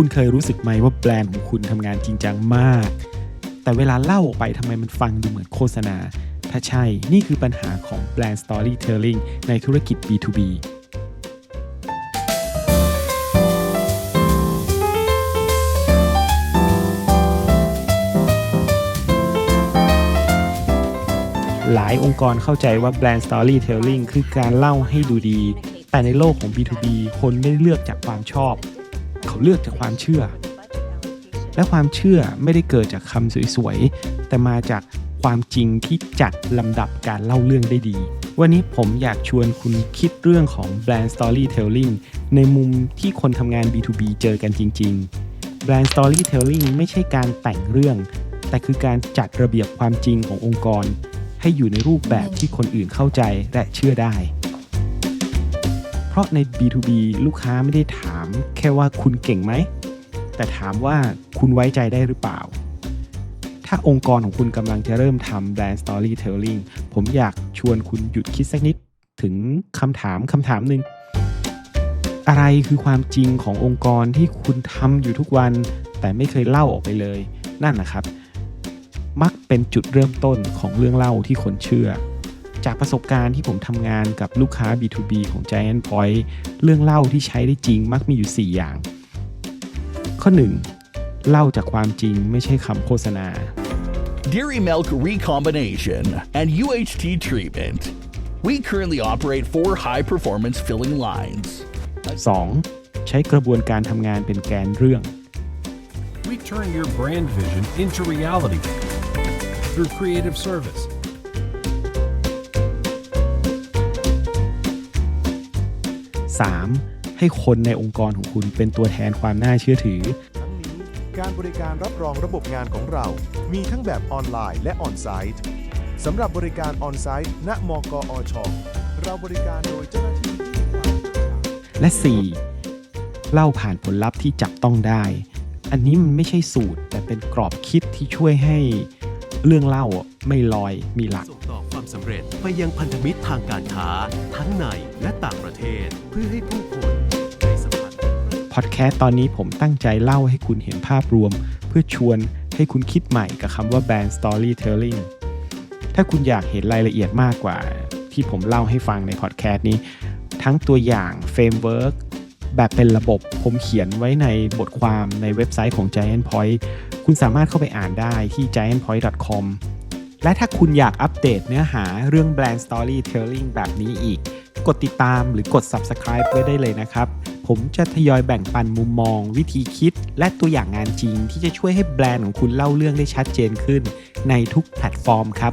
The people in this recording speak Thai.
คุณเคยรู้สึกไหมว่าแบรนด์ของคุณทำงานจริงจังมาก แต่เวลาเล่าออกไปทำไมมันฟังดูเหมือนโฆษณา ถ้าใช่ นี่คือปัญหาของแบรนด์ Storytelling ในธุรกิจ B2B หลายองค์กรเข้าใจว่าแบรนด์ Storytelling คือการเล่าให้ดูดี แต่ในโลกของ B2B คนไม่เลือกจากความชอบ เขาเลือกจากความเชื่อ และความเชื่อไม่ได้เกิดจากคำสวยๆ แต่มาจากความจริงที่จัดลำดับการเล่าเรื่องได้ดี วันนี้ผมอยากชวนคุณคิดเรื่องของแบรนด์ Storytelling ในมุมที่คนทำงาน B2B เจอกันจริงๆแบรนด์ Storytelling ไม่ใช่การแต่งเรื่อง แต่คือการจัดระเบียบความจริงขององค์กร ให้อยู่ในรูปแบบที่คนอื่นเข้าใจและเชื่อได้ ราะใน B2B ลูกค้าไม่ได้ถามแค่ว่าคุณเก่งไหม แต่ถามว่าคุณไว้ใจได้หรือเปล่า ถ้าองค์กรของคุณกำลังจะเริ่มทำแบรนด์ Storytelling ผมอยากชวนคุณหยุดคิดสักนิดถึงคำถามคำถามหนึ่งอะไรคือความจริงขององค์กรที่คุณทำอยู่ทุกวัน แต่ไม่เคยเล่าออกไปเลย นั่นนะครับ มักเป็นจุดเริ่มต้นของเรื่องเล่าที่คนเชื่อ จากประสบการณ์ที่ผมทำงานกับลูกค้า B2B ของ Giant Point เรื่องเล่าที่ใช้ได้จริงมักมีอยู่ 4 อย่าง ข้อ 1. เล่าจากความจริงไม่ใช่คำโฆษณา Dairy milk recombination and UHT treatment. We currently operate four high performance filling lines. 2. ใช้กระบวนการทำงานเป็นแกนเรื่อง We turn your brand vision into reality through creative service. 3. ให้คนในองค์กรของคุณเป็นตัวแทนความน่าเชื่อถือ ทั้งนี้การบริการรับรองระบบงานของเรา มีทั้งแบบออนไลน์และออนไซต์สำหรับบริการออนไซต์ณมกอชเราบริการโดยเจ้าหน้าที่ที่มีความเชี่ยวชาญและ 4. เล่าผ่านผลลัพธ์ที่จับต้องได้ อันนี้มันไม่ใช่สูตร แต่เป็นกรอบคิดที่ช่วยให้ เรื่องเล่าไม่ลอยมีหลัก ส่งต่อความสำเร็จไปยังพันธมิตรทางการค้า ทั้งในและต่างประเทศ เพื่อให้ผู้คนได้สัมผัส พอดแคสต์ตอนนี้ผมตั้งใจเล่าให้คุณเห็นภาพรวม เพื่อชวนให้คุณคิดใหม่กับคำว่าแบรนด์ storytelling ถ้าคุณอยากเห็นรายละเอียดมากกว่า ที่ผมเล่าให้ฟังในพอดแคสต์นี้ ทั้งตัวอย่างเฟรมเวิร์ก แบบเป็นระบบผมเขียนไว้ในบทความในเว็บไซต์ของ Giant Point คุณสามารถเข้าไปอ่านได้ที่ giantpoint.com และถ้าคุณอยากอัปเดตเนื้อหาเรื่องแบรนด์ storytelling แบบนี้อีก กดติดตามหรือกด subscribe ไว้ได้เลยนะครับ ผมจะทยอยแบ่งปันมุมมอง วิธีคิด และตัวอย่างงานจริง ที่จะช่วยให้แบรนด์ของคุณเล่าเรื่องได้ชัดเจนขึ้น ในทุกแพลตฟอร์มครับ